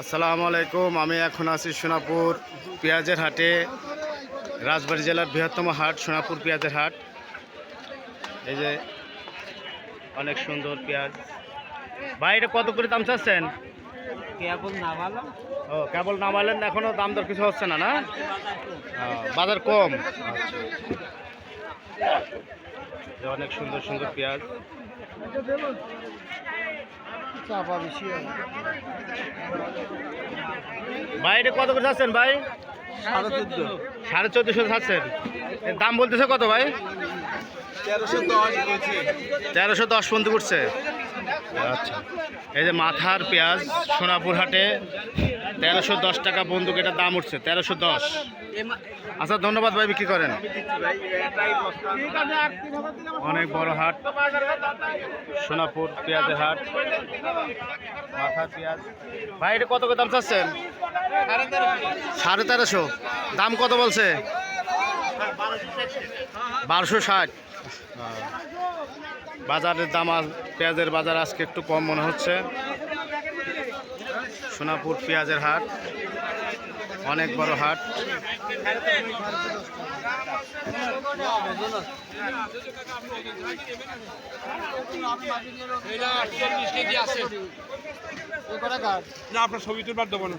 আসসালামু আলাইকুম আমি এখন আছি সোনাপুর পেঁয়াজের হাটে রাজবাড়ী জেলার বৃহত্তম হাট সোনাপুর পেঁয়াজের হাট। এই যে অনেক সুন্দর পেঁয়াজ। ভাই এটা কত করে দাম চাচ্ছেন? কেবল ও কেবল নামালেন এখনও দাম দর কিছু হচ্ছে না না? বাজার কম। যে অনেক সুন্দর সুন্দর পেঁয়াজ। চাপা বেশি ভাই এটা কত করে থাকছেন ভাই? সাড়ে চোদ্দ। সাড়ে চোদ্দশো থাকছেন এর দাম বলতেছে কত ভাই? তেরোশো দশ তেরোশো দশ পর্যন্ত করছে আচ্ছা। এই যে মাথার পেঁয়াজ সোনাপুর হাটে তেরোশো দশ টাকা বন্দুক, এটার দাম উঠছে, তেরোশো দশ। আচ্ছা ধন্যবাদ ভাই, বিক্রি করেন। অনেক বড় হাট, সোনাপুর পেঁয়াজের হাট, মাথার পেঁয়াজ। ভাই, এটা কত দাম চাচ্ছেন? সাড়ে তেরোশো। দাম কত বলছে? বারোশো ষাট। বাজারের দাম পেঁয়াজের বাজার আজকে একটু কম মনে হচ্ছে। সোনাপুর পেঁয়াজের হাট, অনেক বড় হাট। না আপনার ছবি তুলবার দেবো না।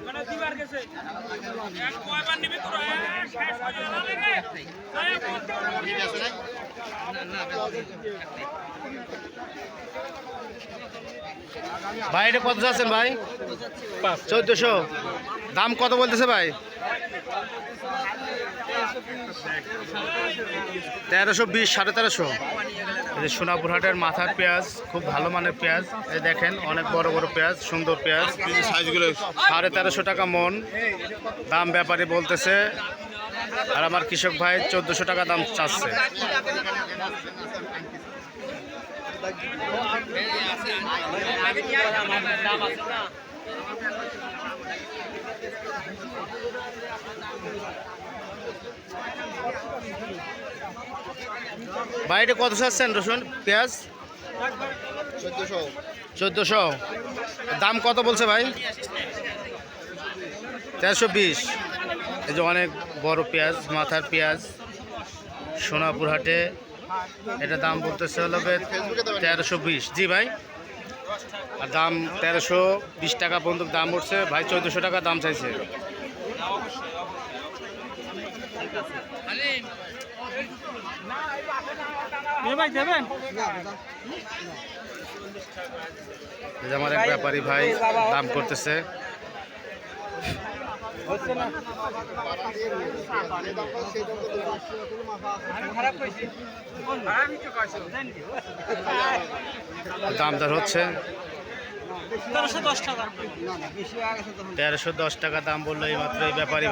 ভাই এটা কত যাচ্ছেন ভাই? চোদ্দশো। দাম কত বলতেছে ভাই? তেরোশো বিশ, সাড়ে তেরোশো। এই যে সোনাপুর হাটের মাথার পেঁয়াজ, খুব ভালো মানের পেঁয়াজ। এই দেখেন, অনেক বড় বড় পেঁয়াজ, সুন্দর পেঁয়াজ। সাইজগুলো সাড়ে তেরোশো টাকা মন। দাম ব্যাপারী বলতেছে, আর আমার কৃষক ভাই চোদ্দোশো টাকা দাম চাচ্ছে। বাইরে কত চাচ্ছেন রসুন? পেঁয়াজ? চোদ্দোশো। দাম কত বলছে ভাই? তেরোশো বিশ। এই যে অনেক বড় পেঁয়াজ, মাথার পেঁয়াজ, সোনাপুর হাটে। এটা দাম বলতেছে হলো তেরোশো বিশ। জি ভাই। আর দাম তেরোশো বিশ টাকা পর্যন্ত দাম উঠছে। ভাই, চোদ্দোশো টাকা দাম চাইছে। আমার এক ব্যাপারী ভাই দাম করতেছে। দাম দর হচ্ছে। তেরোশো দশ টাকা দাম বলল এই মাত্র এই ব্যাপারী